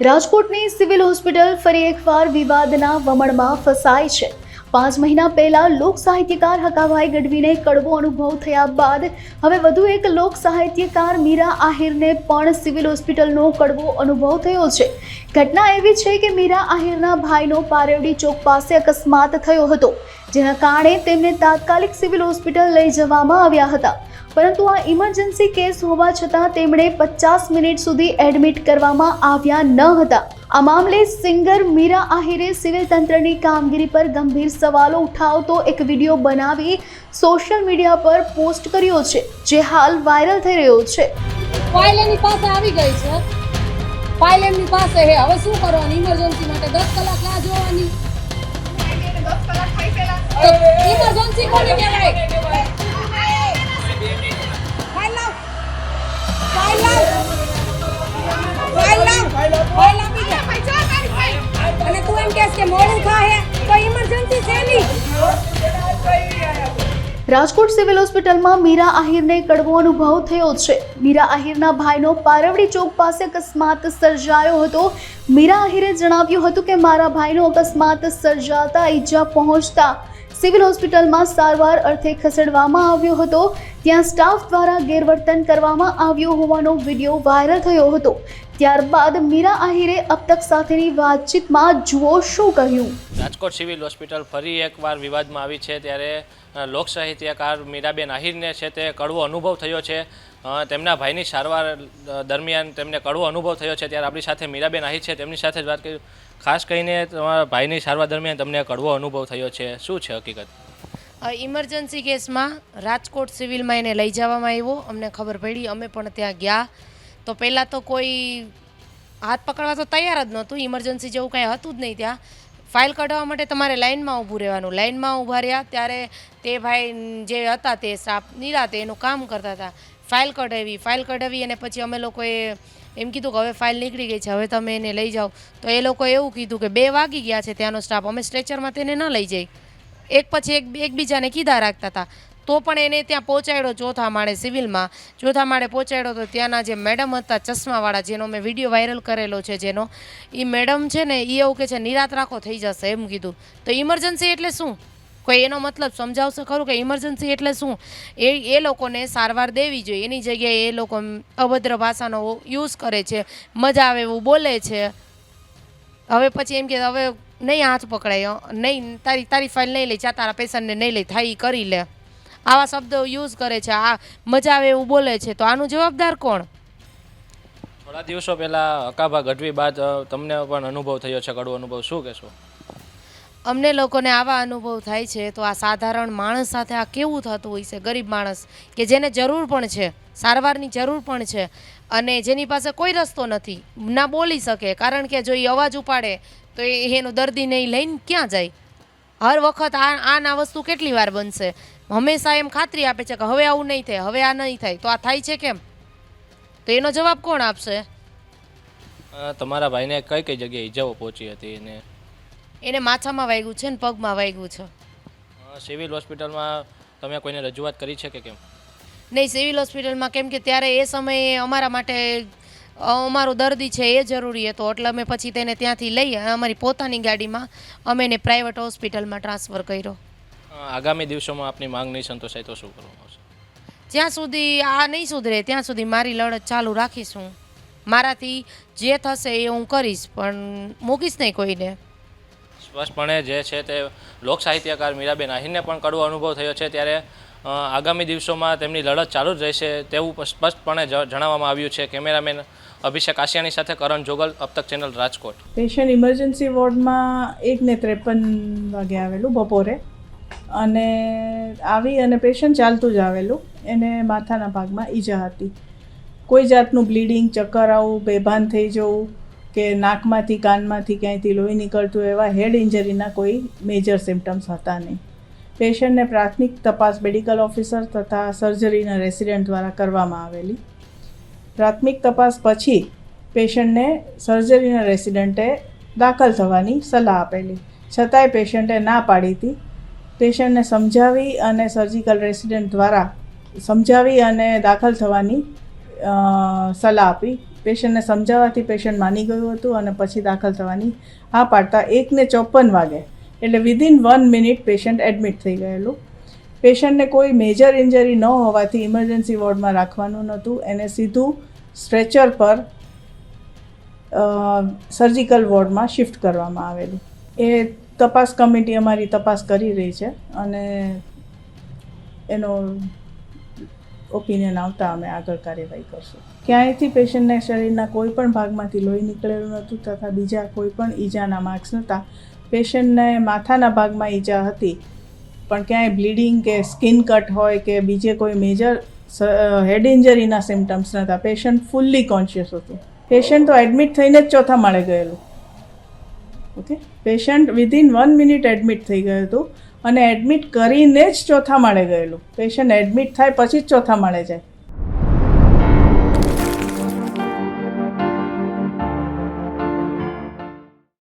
રાજકોટની civil hospital ફરી એકવાર વિવાદના વમણમાં ફસાય છે. પાંચ મહિના પહેલા લોક સાહિત્યકાર હકાભાઈ ગઢવીને કડવો અનુભવ થયા બાદ હવે વધુ એક લોક સાહિત્યકાર મીરા આહિરને પણ સિવિલ હોસ્પિટલનો કડવો અનુભવ થયો છે. ઘટના એવી છે કે મીરા આહિરના ભાઈનો પારેવડી ચોક પાસે અકસ્માત થયો હતો. જેના કારણે તેમને તાત્કાલિક સિવિલ હોસ્પિટલ લઈ જવામાં આવ્યા હતા. પરંતુ આ ઇમરજન્સી કેસ હોવા છતાં તેમણે પચાસ મિનિટ સુધી એડમિટ કરવામાં આવ્યા ન હતા. આ મામલે સિંગર મીરા આહિરે સિવિલ તંત્રની કામગીરી પર ગંભીર સવાલો ઉઠાવતો એક વીડિયો બનાવી સોશિયલ મીડિયા પર પોસ્ટ કર્યો છે, જે હાલ વાયરલ થઈ રહ્યો છે. ફાઇલ એની પાસે આવી ગઈ છે. ફાઇલ એમની પાસે હે હવે શું કરવાની? ઇમરજન્સી માટે દસ કલાક ના જોવાની. ઇમરજન્સી કોને કહેવાય ફાઇલ લાવ ફાઇલ લાવ ફાઇલ લાવ ફાઇલ આપી દે અને તું એમ કહેશ કે મોડું થાય તો ઇમરજન્સી છે નહીં રાજકોટ સિવિલ હોસ્પિટલમાં મીરા આહિરને કડવો અનુભવ થયો છે. મીરા આહિરના ભાઈનો પારવડી ચોક પાસે અકસ્માત સર્જાયો હતો. મીરા આહિરે જણાવ્યું હતું કે મારા ભાઈનો અકસ્માત સર્જાતા ઈજા પહોંચતા સિવિલ હોસ્પિટલમાં સારવાર અર્થે ખસેડવામાં આવ્યો હતો. ત્યાં સ્ટાફ દ્વારા ગેરવર્તન કરવામાં આવ્યું હોવાનો વીડિયો વાયરલ થયો હતો. ત્યારબાદ મીરા આહિરે અપતક સાથેની વાતચીતમાં જુઓ શું કહ્યું. રાજકોટ સિવિલ હોસ્પિટલ ફરી એકવાર વિવાદમાં આવી છે. ત્યારે લોક સાહિત્યકાર મીરાબેન આહિરને છે તે કડવો અનુભવ થયો છે. તેમના ભાઈની સારવાર દરમિયાન તેમને કડવો અનુભવ થયો છે. ત્યારે આપણી સાથે મીરાબેન આહિર છે. તેમની સાથે જ વાત કરી ખાસ કરીને તમારા ભાઈની સારવાર દરમિયાન તમને કડવો અનુભવ થયો છે. શું છે હકીકત? ઇમરજન્સી કેસમાં રાજકોટ સિવિલમાં એને લઈ જવામાં આવ્યો. અમને ખબર પડી, અમે પણ ત્યાં ગયા. તો પહેલાં તો કોઈ હાથ પકડવા તો તૈયાર જ નહોતું. ઇમરજન્સી જેવું કાંઈ હતું જ નહીં ત્યાં. ફાઇલ કઢાવવા માટે તમારે લાઇનમાં ઊભું રહેવાનું. લાઇનમાં ઊભા રહ્યા ત્યારે તે ભાઈ જે હતા તે સ્ટાફ નિરાતે એનું કામ કરતા હતા. ફાઇલ કઢાવી ફાઇલ કઢાવી અને પછી અમે લોકોએ એમ કીધું કે હવે ફાઇલ નીકળી ગઈ છે, હવે તમે એને લઈ જાઓ. તો એ લોકો એવું કીધું કે બે વાગી ગયા છે ત્યાંનો સ્ટાફ અમે સ્ટ્રેચરમાં તેને ન લઈ જઈ. એક પછી એક, એકબીજાને કીધા રાખતા હતા. તો પણ એને ત્યાં પહોંચાડ્યો ચોથા માળે સિવિલમાં. ચોથા માળે પહોંચાડ્યો તો ત્યાંના જે મેડમ હતા, ચશ્માવાળા, જેનો મેં વીડિયો વાયરલ કરેલો છે જેનો એ મેડમ છે ને એ એવું કે છે, નિરાત રાખો, થઈ જશે, એમ કીધું. તો ઇમરજન્સી એટલે શું? કોઈ એનો મતલબ સમજાવશે ખરું કે ઇમરજન્સી એટલે શું? એ એ લોકોને સારવાર દેવી જોઈએ. એની જગ્યાએ એ લોકો અભદ્ર ભાષાનો યુઝ કરે છે, મજા આવે એવું બોલે છે. હવે પછી એમ કે હવે નહીં હાથ પકડાય નહીં, તારી તારી ફાઇલ નહીં લઈ જા તારા પેશન્ટને નહીં લઈ, થાય કરી લે. આવા શબ્દો યુઝ કરે છે, આ મજા આવે એવું બોલે છે. તો આનું જવાબદાર કોણ? થોડા દિવસો પહેલાં અકાભા ગઢવી બાદ તમને પણ અનુભવ થયો છે, કડવો અનુભવ. શું કહેશો? અમને લોકોને આવા અનુભવ થાય છે, તો આ સાધારણ માણસ સાથે આ કેવું થતું હોય છે? ગરીબ માણસ કે જેને જરૂર પણ છે, સારવારની જરૂર પણ છે અને જેની પાસે કોઈ રસ્તો નથી, ના બોલી શકે. કારણ કે જો એ અવાજ ઉપાડે, તો એ એનો દર્દીને લઈને ક્યાં જાય? હર વખત આ આ ના વસ્તુ કેટલી વાર બનશે? હંમેશા એમ ખાતરી આપે છે કે હવે આવું નહીં થાય, હવે આ નહીં થાય. તો આ થાય છે કેમ? તો એનો જવાબ કોણ આપશે? તમારા ભાઈને કઈ કઈ જગ્યાએ ઈજાઓ પહોંચી હતી અને એને માથામાં વાગ્યું છે ને પગમાં વાગ્યું છે. સિવિલ હોસ્પિટલમાં તમે કોઈને રજૂઆત કરી છે કે કેમ? નહીં સિવિલ હોસ્પિટલમાં કેમ કે ત્યારે એ સમયે અમારા માટે અમારો દર્દી છે એ જરૂરી હતો. એટલે અમે પછી તેને ત્યાંથી લઈ અમારી પોતાની ગાડીમાં અમે એને પ્રાઇવેટ હોસ્પિટલમાં ટ્રાન્સફર કર્યો. આગામી દિવસોમાં આપની માંગ નહીં સંતોષાય તો શું કરવું આવશે? જ્યાં સુધી આ નહીં સુધરે ત્યાં સુધી મારી લડત ચાલુ રાખીશું. મારાથી જે થશે એ હું કરીશ પણ મૂકીશ નહીં કોઈને. સ્પષ્ટપણે જે છે તે લોક સાહિત્યકાર મીરાબેન આહિરને પણ કડવો અનુભવ થયો છે ત્યારે આગામી દિવસોમાં તેમની લડત ચાલુ જ રહેશે તેવું સ્પષ્ટપણે જણાવવામાં આવ્યું છે કેમેરામેન અભિષેક આસિયાની સાથે Karan Jogal, Aaptak channel Rajkot. Patient emergency વોર્ડમાં એક ને ત્રેપન વાગે આવેલું બપોરે અને આવી અને પેશન્ટ ચાલતું જ આવેલું. એને માથાના ભાગમાં ઈજા હતી. કોઈ જાતનું બ્લીડિંગ, ચક્કર આવું, બેભાન થઈ જવું કે નાકમાંથી, કાનમાંથી ક્યાંયથી લોહી નીકળતું એવા હેડ ઇન્જરીના કોઈ મેજર સિમ્ટમ્સ હતા નહીં. પેશન્ટને પ્રાથમિક તપાસ મેડિકલ ઓફિસર તથા સર્જરીના રેસિડેન્ટ દ્વારા કરવામાં આવેલી. પ્રાથમિક તપાસ પછી પેશન્ટને સર્જરીના રેસિડન્ટે દાખલ થવાની સલાહ આપેલી. છતાંય પેશન્ટે ના પાડી હતી. પેશન્ટને સમજાવી અને સર્જિકલ રેસિડન્ટ દ્વારા સમજાવી અને દાખલ થવાની સલાહ આપી. પેશન્ટને સમજાવવાથી પેશન્ટ માની ગયું હતું અને પછી દાખલ થવાની હા પાડતા એકને ચોપન વાગે. એટલે within one minute patient admit થઈ ગયેલું. પેશન્ટને કોઈ મેજર ઇન્જરી ન હોવાથી ઇમરજન્સી વોર્ડમાં રાખવાનું નહોતું. એને સીધું સ્ટ્રેચર પર સર્જિકલ વોર્ડમાં શિફ્ટ કરવામાં આવેલું. એ તપાસ કમિટી અમારી તપાસ કરી રહી છે અને એનો ઓપિનિયન આવતા અમે આગળ કાર્યવાહી કરશું. ક્યાંયથી પેશન્ટના શરીરના કોઈ પણ ભાગમાંથી લોહી નીકળેલું નહોતું તથા બીજા કોઈ પણ ઈજાના માર્ક્સ નહોતા. પેશન્ટને માથાના ભાગમાં ઈજા હતી, પણ ક્યાંય બ્લીડિંગ કે સ્કિન કટ હોય કે બીજે કોઈ મેજર હેડ ઇન્જરીના સિમ્ટમ્સ નહોતા. પેશન્ટ ફૂલ્લી કોન્શિયસ હતું. પેશન્ટ તો એડમિટ થઈને જ ચોથા માળે ગયેલું. Okay? Patient within one minute admit થઈ ગયું હતું અને એડમિટ કરીને જ ચોથા માળે ગયેલું. પેશન્ટ એડમિટ થાય પછી જ ચોથા માળે જાય.